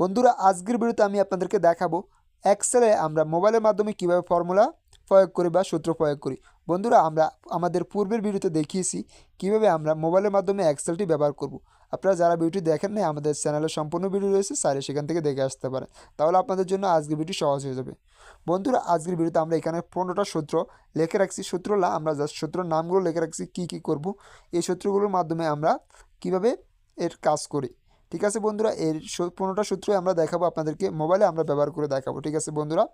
বন্ধুরা, আজকের ভিডিওতে আমি আপনাদেরকে দেখাবো এক্সেলে আমরা মোবাইলের মাধ্যমে কীভাবে ফর্মুলা প্রয়োগ করি বা সূত্র প্রয়োগ করি। বন্ধুরা, আমরা আমাদের পূর্বের ভিডিওতে দেখিয়েছি কীভাবে আমরা মোবাইলের মাধ্যমে এক্সেলটি ব্যবহার করব। আপনারা যারা ভিডিওটি দেখেন নাই, আমাদের চ্যানেলে সম্পূর্ণ ভিডিও রয়েছে, চাইলে সেখান থেকে দেখে আসতে পারেন। তাহলে আপনাদের জন্য আজকের ভিডিও সহজ হয়ে যাবে। বন্ধুরা, আজকের ভিডিওতে আমরা এখানে পনেরোটা সূত্র লিখে রাখছি। সূত্র না আমরা জাস্ট সূত্রর নামগুলো লিখে রাখছি, কী কী করব। এই সূত্রগুলোর মাধ্যমে আমরা কীভাবে এর কাজ করি। ঠিক আছে বন্ধুরা? এর পনেরোটা সূত্রই আমরা দেখাবো আপনাদেরকে। মোবাইলে আমরা ব্যবহার করে দেখাবো, ঠিক আছে বন্ধুরা?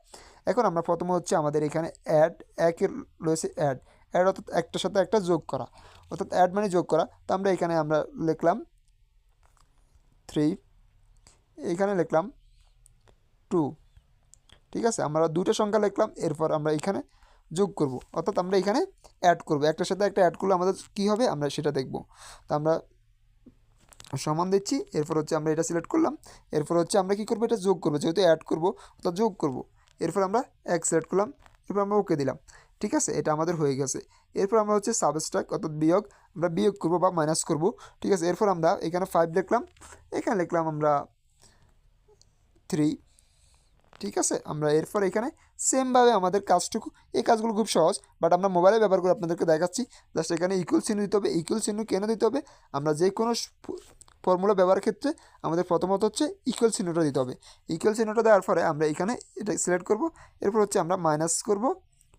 এখন আমরা প্রথমে হচ্ছে আমাদের এখানে অ্যাড একের রয়েছে অ্যাড অ্যাড অর্থাৎ একটার সাথে একটা যোগ করা। অর্থাৎ অ্যাড মানে যোগ করা। তো আমরা এখানে আমরা লিখলাম থ্রি এখানে লিখলাম টু ঠিক আছে? আমরা দুটো সংখ্যা লিখলাম, এরপর আমরা এখানে যোগ করব। অর্থাৎ আমরা এখানে অ্যাড করব। একটার সাথে একটা অ্যাড করলে আমাদের কী হবে? আমরা সেটা দেখব। তো আমরা সমান দিচ্ছি, এরপর হচ্ছে আমরা এটা সিলেক্ট করলাম, এরপর হচ্ছে আমরা কী করব, এটা যোগ করব, যেহেতু অ্যাড করব, অর্থাৎ যোগ করব, এরপর আমরা এক সিলেক্ট করলাম, এরপর আমরা ওকে দিলাম, ঠিক আছে? এটা আমাদের হয়ে গেছে, এরপর আমরা হচ্ছে সাবস্ট্রাক অর্থাৎ বিয়োগ, আমরা বিয়োগ করব বা মাইনাস করব, ঠিক আছে? এরপর আমরা এখানে ফাইভ লিখলাম, এখানে লিখলাম আমরা থ্রি ঠিক আছে? আমরা এরপর এখানে সেমভাবে আমাদের কাজটুকু, এই কাজগুলো খুব সহজ বাট আমরা মোবাইলে ব্যবহার করে আপনাদেরকে দেখাচ্ছি। জাস্ট এখানে ইকুয়াল চিহ্ন দিতে হবে ইকুয়াল চিহ্ন কেন দিতে হবে? আমরা যে কোনো ফর্মুলা ব্যবহারের ক্ষেত্রে আমাদের প্রথমত হচ্ছে ইকুয়াল চিহ্নটা দিতে হবে। ইকুয়াল চিহ্নটা দেওয়ার পরে আমরা এখানে এটা সিলেক্ট করব, এরপর হচ্ছে আমরা মাইনাস করব,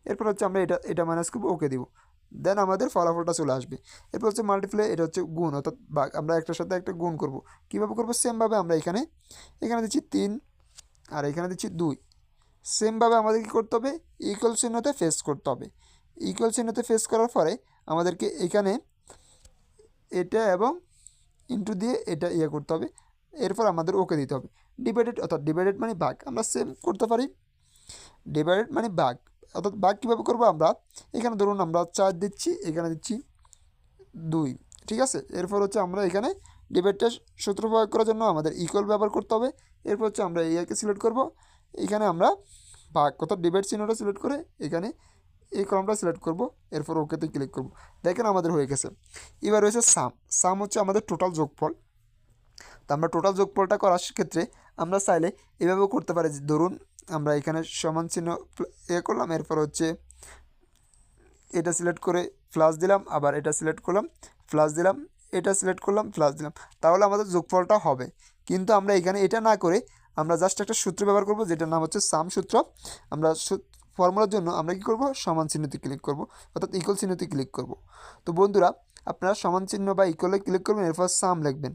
এরপর হচ্ছে আমরা এটা এটা মাইনাস করব ওকে দিব। দেন আমাদের ফলাফলটা চলে আসবে। এরপর হচ্ছে মাল্টিপ্লাই এটা হচ্ছে গুণ, অর্থাৎ আমরা একটার সাথে একটা গুণ করব। কীভাবে করব? সেমভাবে আমরা এখানে এখানে দিচ্ছি তিন আর এখানে দিচ্ছি দুই। সেমভাবে আমাদের কী করতে হবে? ইকুয়াল চিহ্নতে ফেস করতে হবে। ইকুয়াল চিহ্নতে ফেস করার পরে আমাদেরকে এখানে এটা এবং ইন্টু দিয়ে এটা ইয়ে করতে হবে। এরপর আমাদের ওকে দিতে হবে। ডিভাইডেড অর্থাৎ ডিভাইডেড মানে বাঘ আমরা সেম করতে পারি। ডিভাইডেড মানে বাঘ অর্থাৎ বাঘ কীভাবে করব আমরা? এখানে ধরুন আমরা চার দিচ্ছি, এখানে দিচ্ছি দুই। ঠিক আছে? এরপর হচ্ছে আমরা এখানে ডিভাইডটা সূত্র প্রয়োগ করার জন্য আমাদের ইকুয়াল ব্যবহার করতে হবে। এরপর হচ্ছে আমরা একে সিলেক্ট করব। এখানে আমরা ভাগ অর্থাৎ ডিভাইড চিহ্নটা সিলেক্ট করে এখানে এই কলমটা সিলেক্ট করব। এরপর ওকেতে ক্লিক করব। দেখেন আমাদের হয়ে গেছে। এবার রয়েছে সাম সাম হচ্ছে আমাদের টোটাল যোগফল। তো আমরা টোটাল যোগফলটা করার ক্ষেত্রে আমরা চাইলে এভাবেও করতে পারি ধরুন আমরা এখানে সমান চিহ্ন এ করলাম, এরপর হচ্ছে এটা সিলেক্ট করে প্লাস দিলাম, আবার এটা সিলেক্ট করলাম প্লাস দিলাম এটা সিলেক্ট করলাম প্লাস দিলাম। তাহলে আমাদের যোগফলটা হবে। কিন্তু আমরা এখানে এটা না করে আমরা জাস্ট একটা সূত্র ব্যবহার করব, যেটার নাম হচ্ছে সাম সূত্র। আমরা ফর্মুলার জন্য আমরা কী করব? সমান চিহ্নতে ক্লিক করব, অর্থাৎ ইকুয়াল চিহ্নতে ক্লিক করব। তো বন্ধুরা, আপনারা সমান চিহ্ন বা ইকুয়ালে ক্লিক করবেন, এরপর সাম লিখবেন।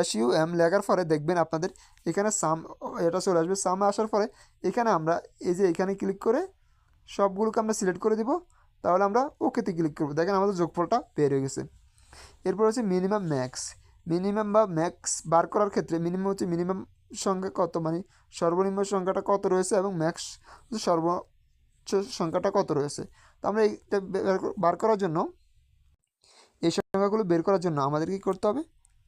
এস ইউ এম লেখার পরে দেখবেন আপনাদের এখানে সাম এটা চলে আসবে। সাম আসার পরে এখানে আমরা এই যে এখানে ক্লিক করে সবগুলোকে আমরা সিলেক্ট করে দিব। তাহলে আমরা ওকেতে ক্লিক করব। দেখেন আমাদের যোগফলটা বের হয়ে গেছে। এরপর হচ্ছে মিনিমাম ম্যাক্স মিনিমাম বা ম্যাক্স বার করার ক্ষেত্রে মিনিমাম হচ্ছে মিনিমাম সংখ্যা কত? মানে সর্বনিম্ন সংখ্যাটা কত রয়েছে এবং ম্যাক্স সর্বোচ্চ সংখ্যাটা কত রয়েছে? তো আমরা এইটা বার করার জন্য এই সংখ্যাগুলো বের করার জন্য আমাদের কী করতে হবে?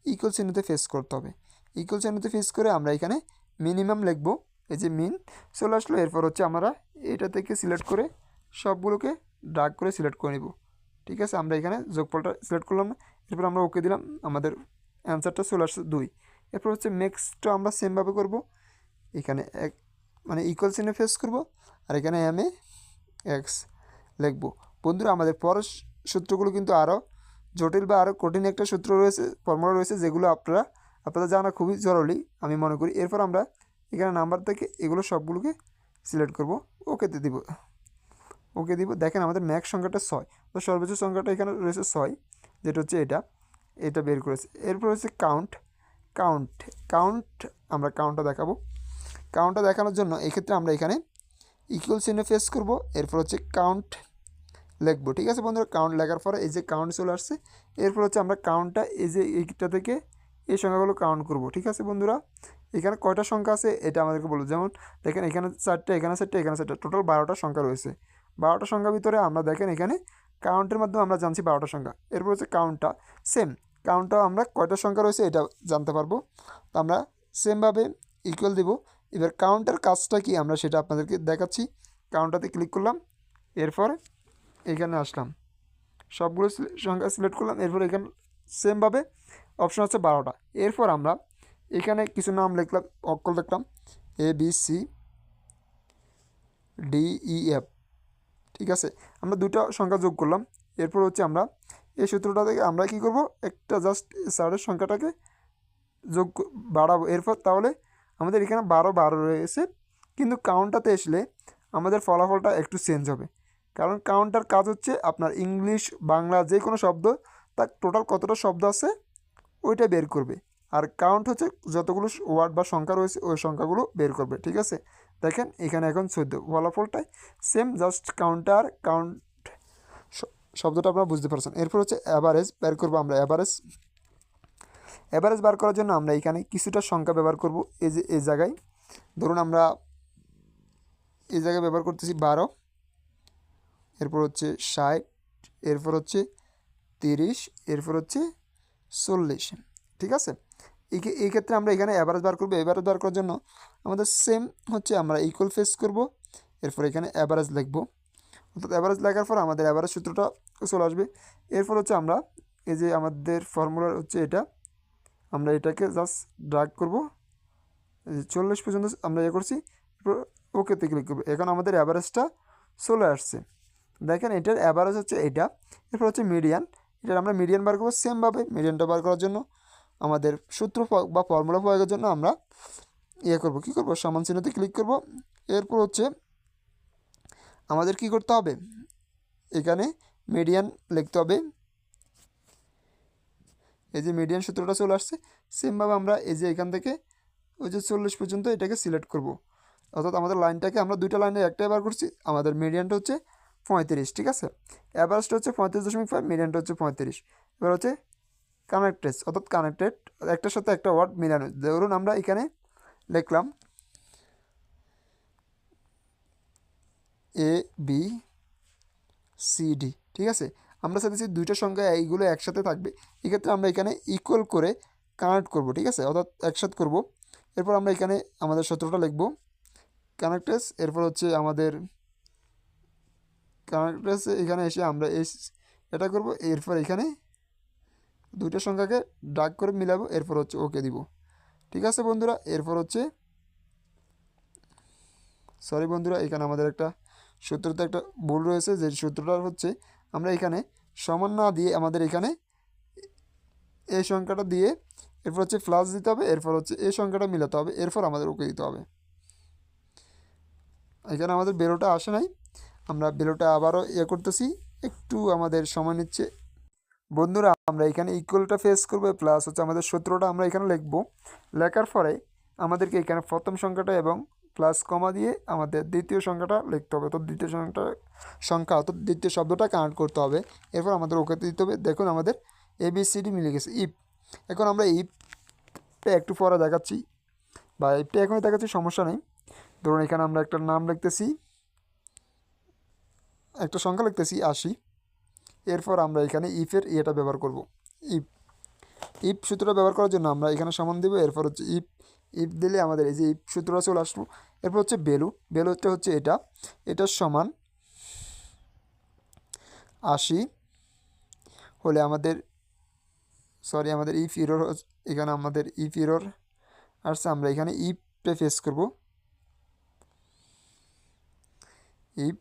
ইকুয়াল চিহ্নতে ফেস করতে হবে। ইকুয়াল চিহ্নতে ফেস করে আমরা এখানে মিনিমাম লিখব। এই যে মিন চলে আসলো। এরপর হচ্ছে আমরা এটা থেকে সিলেক্ট করে সবগুলোকে ড্রাগ করে সিলেক্ট করে নিব। ঠিক আছে? আমরা এখানে যোগফলটা সিলেক্ট করলাম, এরপর আমরা ওকে দিলাম আমাদের অ্যান্সারটা চলে আসছে দুই। এরপর হচ্ছে নেক্সটটা আমরা সেমভাবে করব। এখানে এক মানে ইকুয়াল চিহ্নে ফেস করব, আর এখানে এম এ এক্স লিখব। বন্ধুরা, আমাদের পরের সূত্রগুলো কিন্তু আরও জটিল বা আরও কঠিন একটা সূত্র রয়েছে ফর্মুলা রয়েছে, যেগুলো আপনারা, আপনাদের জানা খুবই জরুরি, আমি মনে করি। এরপর আমরা এখানে নাম্বার থেকে এগুলো সবগুলোকে সিলেক্ট করব ওকেতে দিব। ওকে দিব। দেখেন আমাদের ম্যাক্স সংখ্যাটা ছয়। তো সর্বোচ্চ সংখ্যাটা এখানে রয়েছে ছয়, যেটা হচ্ছে এটা। এটা বের করেছে। এরপর হচ্ছে কাউন্ট কাউন্ট কাউন্ট আমরা কাউন্টটা দেখাবো। কাউন্টটা দেখানোর জন্য এক্ষেত্রে আমরা এখানে ইকুয়াল চিহ্ন ফেস করব। এরপর হচ্ছে কাউন্ট লিখব। ঠিক আছে বন্ধুরা? কাউন্ট লেখার পরে এই যে কাউন্ট চলে আসছে। এরপর হচ্ছে আমরা কাউন্টটা এই যে এইটা থেকে এই সংখ্যাগুলো কাউন্ট করব। ঠিক আছে বন্ধুরা? এখানে কয়টা সংখ্যা আছে? এটা আমাদেরকে বলব। যেমন দেখেন এখানে চারটে এখানে চারটে এখানে চারটে। টোটাল বারোটা সংখ্যা রয়েছে। বারোটা সংখ্যা ভিতরে আমরা দেখেন এখানে কাউন্টের মাধ্যমে আমরা জানছি বারোটা সংখ্যা। এরপর হচ্ছে কাউন্টটা সেম কাউন্টটাও আমরা কয়টা সংখ্যা রয়েছে এটা জানতে পারব। তো আমরা সেমভাবে ইকুয়াল দিব। এবার কাউন্টের কাজটা কি আমরা সেটা আপনাদেরকে দেখাচ্ছি। কাউন্টাতে ক্লিক করলাম, এরপর এখানে আসলাম। সবগুলো সংখ্যা সিলেক্ট করলাম, এরপর এখানে সেমভাবে অপশন আছে বারোটা। এরপর আমরা এখানে কিছু নাম লিখলাম, অক্ষর লিখলাম A B C D E F ঠিক আছে? আমরা দুটো সংখ্যা যোগ করলাম। এরপর হচ্ছে আমরা এই সূত্রটা থেকে আমরা কি করব? একটা জাস্ট সারের সংখ্যাটাকে যোগ বাড়াবো। এরপর তাহলে আমাদের এখানে বারো বারো রয়েছে। কিন্তু কাউন্টাতে আসলে আমাদের ফলাফলটা একটু চেঞ্জ হবে। কারণ কাউন্টার কাজ হচ্ছে আপনার ইংলিশ, বাংলা যে কোনো শব্দ, তার টোটাল কতটা শব্দ আছে ওইটা বের করবে। আর কাউন্ট হচ্ছে যতগুলো ওয়ার্ড বা সংখ্যা রয়েছে, ওই সংখ্যাগুলো বের করবে। ঠিক আছে? দেখেন এখানে এখন চোদ্দ ফলাফলটাই সেম জাস্ট কাউন্টার কাউন্ট শব্দটা আপনারা বুঝতে পারছেন। এরপর হচ্ছে অ্যাভারেজ বের করব আমরা অ্যাভারেজ অ্যাভারেজ বার করার জন্য আমরা এখানে কিছুটা সংখ্যা ব্যবহার করব এই যে, এই জায়গায়। ধরুন আমরা এই জায়গায় ব্যবহার করতেছি বারো। এরপর হচ্ছে ষাট, এরপর হচ্ছে তিরিশ, এরপর হচ্ছে চল্লিশ। ঠিক আছে? এই ক্ষেত্রে আমরা এখানে অ্যাভারেজ বার করব। অ্যাভারেজ বার করার জন্য আমাদের সেম হচ্ছে আমরা ইকুয়াল ফেস করব। এরপর এখানে অ্যাভারেজ লিখব। অর্থাৎ অ্যাভারেজ লেখার পর আমাদের অ্যাভারেজ সূত্রটা চলে আসবে। এরপর হচ্ছে আমরা এই যে আমাদের ফর্মুলা হচ্ছে এটা, আমরা এটাকে জাস্ট ড্রাগ করব। চল্লিশ পর্যন্ত আমরা ইয়ে করছি। ওকেতে ক্লিক করব। এখন আমাদের অ্যাভারেজটা চলে আসছে। দেখেন এটার অ্যাভারেজ হচ্ছে এটা। এরপর হচ্ছে মিডিয়ান এটার আমরা মিডিয়ান বার করব সেমভাবে মিডিয়ানটা বার করার জন্য আমাদের সূত্র বা ফর্মুলা প্রয়োগের জন্য আমরা ইয়ে করব, কী করব? সমান চিহ্নতে ক্লিক করব। এরপর হচ্ছে আমাদের কি করতে হবে? এখানে মিডিয়ান লিখতে হবে। এই যে মিডিয়ান সূত্রটা চলে আসছে সেমভাবে আমরা এই যে এখান থেকে ওই যে চল্লিশ পর্যন্ত এটাকে সিলেক্ট করব। অর্থাৎ আমাদের লাইনটাকে আমরা দুইটা লাইনে একটাই বার করছি, আমাদের মিডিয়ানটা হচ্ছে পঁয়ত্রিশ, ঠিক আছে? অ্যাভারেজটা হচ্ছে পঁয়ত্রিশ দশমিক ফাইভ মিডিয়ানটা হচ্ছে পঁয়ত্রিশ। এবার হচ্ছে কানেক্টেড অর্থাৎ কানেক্টেড একটার সাথে একটা ওয়ার্ড মিলানো। ধরুন আমরা এখানে লিখলাম এ বি সি ডি ঠিক আছে? আমরা চাইতেছি দুইটা সংখ্যা এইগুলো একসাথে থাকবে। এক্ষেত্রে আমরা এখানে ইকুয়াল করে কানেক্ট করব, ঠিক আছে? অর্থাৎ একসাথে করব। এরপর আমরা এখানে আমাদের সূত্রটা লিখব। কানেক্টেস এরপর হচ্ছে আমাদের কানেক্টেস এখানে এসে আমরা এই এটা করব। এরপর এখানে দুইটা সংখ্যাকে ডাক করে মিলাবো, এরপর হচ্ছে ওকে দিব। ঠিক আছে বন্ধুরা? এরপর হচ্ছে সরি বন্ধুরা, এখানে আমাদের একটা সূত্রতে একটা ভুল রয়েছে, যে সূত্রটা হচ্ছে, আমরা এখানে সমান না দিয়ে আমাদের এখানে এই সংখ্যাটা দিয়ে এরপর হচ্ছে প্লাস দিতে হবে, এরপর হচ্ছে এই সংখ্যাটা মিলাতে হবে, এরপর আমাদের ওকে দিতে হবে। এখানে আমাদের বেরোটা আসে নাই, আমরা বেরোটা আবারও ইয়ে করতেছি, একটু আমাদের সময় নিচ্ছে বন্ধুরা, আমরা এখানে ইকুয়ালটা ফেস করব প্লাস হচ্ছে আমাদের সূত্রটা আমরা এখানে লিখব। লেখার পরে আমাদেরকে এখানে প্রথম সংখ্যাটা এবং প্লাস কমা দিয়ে আমাদের দ্বিতীয় সংখ্যাটা লিখতে হবে। তো দ্বিতীয় সংখ্যাটা, সংখ্যা, অর্থাৎ দ্বিতীয় শব্দটা কানেক্ট করতে হবে। এরপর আমাদের ওকে দিতে হবে। দেখুন, আমাদের এবিসিডি মিলে গেছে ইপ এখন আমরা ইপটা একটু পরে দেখাচ্ছি। বা ইপটা এখনই দেখাচ্ছি, সমস্যা নেই। ধরুন, এখানে আমরা একটা নাম লিখতেছি, একটা সংখ্যা লিখতেছি, আশি। এরপর আমরা এখানে ইফের ইয়েটা ব্যবহার করব। ইফ ইফ সূত্রটা ব্যবহার করার জন্য আমরা এখানে সমান দেবো। এরপর হচ্ছে ইফ ইফ দিলে আমাদের এই যে ইফ সূত্রটা চলে আসলো। এরপর হচ্ছে বেলু বেলুটা হচ্ছে এটা। এটার সমান আশি হলে আমাদের, সরি, আমাদের ইফ ইরোর এখানে আমাদের ইফ ইরোর আসছে। আমরা এখানে ইফে ফেস করব। ইফ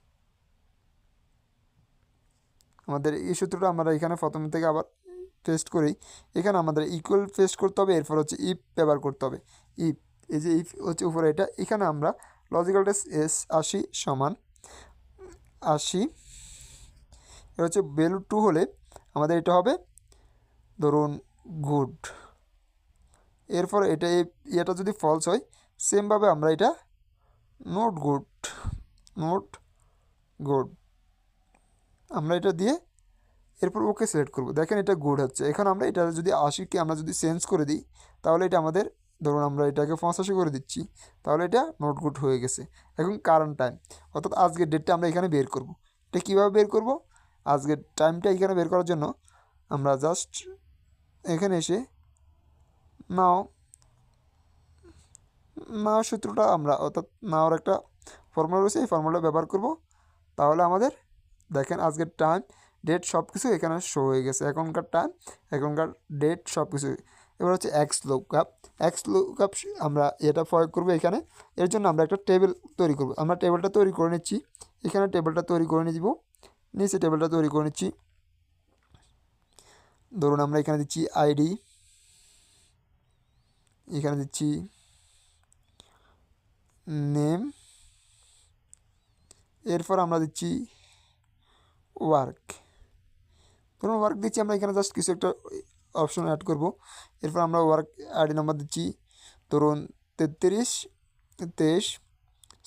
আমাদের এই সূত্রটা আমরা এখানে প্রথম থেকে আবার টেস্ট করি এখানে আমাদের ইকুয়াল পেস্ট করতে হবে, এরপর হচ্ছে ইফ ব্যবহার করতে হবে। ইফ এই যে ইফ হচ্ছে উপরে, এটা এখানে আমরা লজিক্যাল টেস্ট এস আশি সমান আশি, এটা হচ্ছে ভ্যালু টু হলে আমাদের এটা হবে, ধরুন গুড এরপর এটা ইয়েটা যদি ফলস হয় সেমভাবে আমরা এটা নোট গুড নোট গুড আমরা এটা দিয়ে এরপর ওকে সিলেক্ট করব। দেখেন এটা গুড হচ্ছে। এখন আমরা এটা যদি আশিকে আমরা যদি চেঞ্জ করে দিই, তাহলে এটা আমাদের ধরুন আমরা এটাকে পঁচাশি করে দিচ্ছি, তাহলে এটা নোট গুড হয়ে গেছে। এখন কারেন্ট টাইম অর্থাৎ আজকের ডেটটা আমরা এখানে বের করব। এটা কীভাবে বের করব? আজকের টাইমটা এখানে বের করার জন্য আমরা জাস্ট এখানে এসে নাও নাও সূত্রটা আমরা অর্থাৎ নাওর একটা ফর্মুলা রয়েছে, এই ফর্মুলা ব্যবহার করব। তাহলে আমাদের দেখেন আজকের টাইম ডেট সব কিছু এখানে শো হয়ে গেছে। এখনকার টাইম এখনকার ডেট সব কিছু এবার হচ্ছে এক্স লুকআপ এক্স লুকআপ আমরা এটা প্রয়োগ করব এখানে। এর জন্য আমরা একটা টেবিল তৈরি করব। আমরা টেবিলটা তৈরি করে নিচ্ছি। এখানে টেবিলটা তৈরি করে নিয়ে নিচে টেবিলটা তৈরি করে নিচ্ছি। ধরুন আমরা এখানে দিচ্ছি আইডি এখানে দিচ্ছি নেম এরপর আমরা দিচ্ছি ওয়ার্ক ধরুন ওয়ার্ক দিচ্ছি আমরা এখানে জাস্ট কিছু একটা অপশন অ্যাড করব। এরপর আমরা ওয়ার্ক আইডি নাম্বার দিচ্ছি। ধরুন তেত্রিশ, তেইশ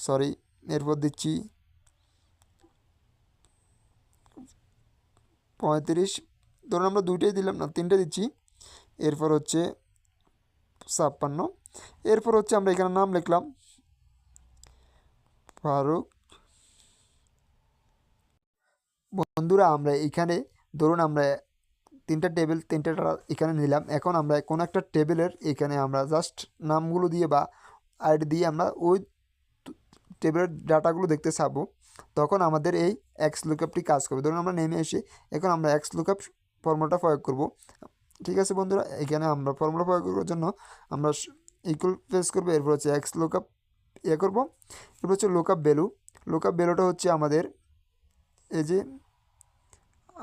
সরি এরপর দিচ্ছি পঁয়ত্রিশ। ধরুন আমরা দুইটাই দিলাম না, তিনটে দিচ্ছি। এরপর হচ্ছে ছাপ্পান্ন। এরপর হচ্ছে আমরা এখানে নাম লিখলাম ফারুক বন্ধুরা, আমরা এখানে, ধরুন আমরা তিনটা টেবিল তিনটা এখানে নিলাম। এখন আমরা কোনো একটা টেবিলের এখানে আমরা জাস্ট নামগুলো দিয়ে বা আইড দিয়ে আমরা ওই টেবিলের ডাটাগুলো দেখতে চাবো। তখন আমাদের এই এক্স লুকআপটি কাজ করবে। ধরুন আমরা নেমে এসে এখন আমরা এক্স লুকআপ ফর্মুলাটা প্রয়োগ করব। ঠিক আছে বন্ধুরা? এখানে আমরা ফর্মুলা প্রয়োগ করার জন্য আমরা ইকুয়াল প্রেস করব, এরপর হচ্ছে এক্স লুকআপ ইয়ে করব। এরপর হচ্ছে লুকআপ ভ্যালু লুকআপ ভ্যালুটা হচ্ছে আমাদের এই যে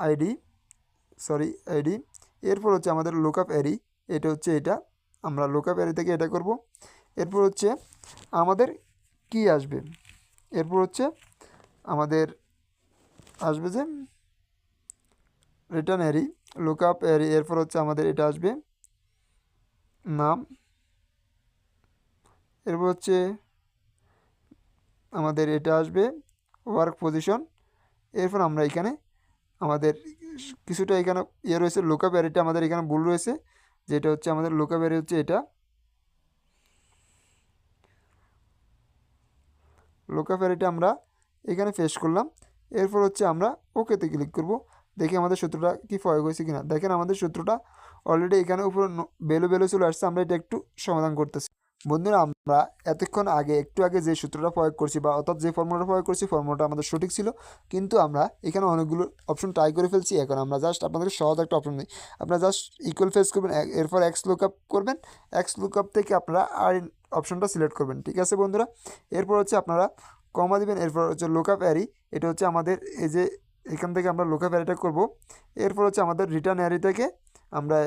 আইডি, সরি, আইডি, এরপর হচ্ছে আমাদের লুকআপ অ্যারি এটা হচ্ছে এটা, আমরা লুকআপ অ্যারি থেকে এটা করব। এরপর হচ্ছে আমাদের কি আসবে? এরপর হচ্ছে আমাদের আসবে যে রিটার্ন অ্যারি লুকআপ অ্যারি এরপর হচ্ছে আমাদের এটা আসবে নাম। এরপর হচ্ছে আমাদের এটা আসবে ওয়ার্ক পজিশন এরপর আমরা এখানে আমাদের কিছুটা এখানে ইয়ে রয়েছে লোকা ব্যারিটা আমাদের এখানে ভুল রয়েছে, যেটা হচ্ছে আমাদের লোকা ব্যারি হচ্ছে এটা। লোকা ব্যারিটা আমরা এখানে ফেস করলাম, এরপর হচ্ছে আমরা ওকেতে ক্লিক করব। দেখি আমাদের সূত্রটা কি প্রয়োগ হয়েছে কিনা। দেখেন আমাদের সূত্রটা অলরেডি এখানে উপরে বেলো বেলো চলে আসছে, আমরা এটা একটু সমাধান করতেছি। বন্ধুরা, আমরা এতক্ষণ আগে, একটু আগে যে সূত্রটা প্রয়োগ করছি বা অর্থাৎ যে ফর্মুলাটা প্রয়োগ করছি, ফর্মুলাটা আমাদের সঠিক ছিল। কিন্তু আমরা এখানে অনেকগুলো অপশন ট্রাই করে ফেলছি। এখন আমরা জাস্ট আপনাদের সহজ একটা অপশন দিই। আপনারা জাস্ট ইকুয়াল ফেস করবেন এরপর এক্স লুকআপ করবেন। এক্স লুকআপ থেকে আপনারা আর অপশনটা সিলেক্ট করবেন, ঠিক আছে বন্ধুরা? এরপর হচ্ছে আপনারা কমা দিবেন, এরপর হচ্ছে লুকআপ অ্যারি এটা হচ্ছে আমাদের এই যে এখান থেকে আমরা লুকআপ অ্যারিটা করব। এরপর হচ্ছে আমাদের রিটার্ন অ্যারি থেকে আমরা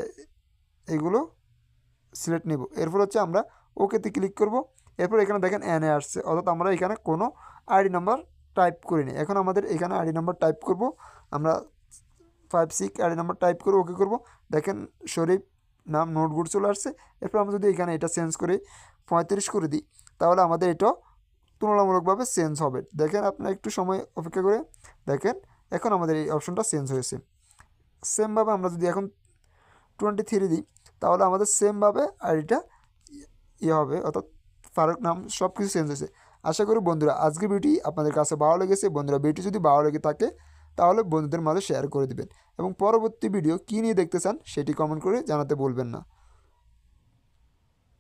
এগুলো সিলেক্ট নেব। এরপর হচ্ছে আমরা ওকেতে ক্লিক করব। এরপর এখানে দেখেন এনে আসছে। অর্থাৎ আমরা এখানে কোনো আইডি নাম্বার টাইপ করিনি। এখন আমাদের এখানে আইডি নাম্বার টাইপ করব। আমরা five six ID number type করে ওকে করব। দেখেন শরীফ নাম নোটগুড চলে আসছে। এরপর আমরা যদি এখানে এটা চেঞ্জ করে পঁয়ত্রিশ করে দিই, তাহলে আমাদের এটা তুলনামূলকভাবে চেঞ্জ হবে। দেখেন আপনার একটু সময় অপেক্ষা করে। দেখেন এখন আমাদের এই অপশনটা চেঞ্জ হয়েছে। সেমভাবে আমরা যদি এখন টোয়েন্টি থ্রি দিই, তাহলে আমাদের সেমভাবে আইডিটা ইয়ে হবে, অর্থাৎ ফারুক নাম সব কিছু চেঞ্জ হয়েছে। আশা করি বন্ধুরা, আজকের ভিডিওটি আপনাদের কাছে ভালো লেগেছে। বন্ধুরা ভিডিও যদি ভালো লেগে থাকে, তাহলে বন্ধুদের মাঝে শেয়ার করে দিবেন এবং পরবর্তী ভিডিও কী নিয়ে দেখতে চান, সেটি কমেন্ট করে জানাতে বলবেন না।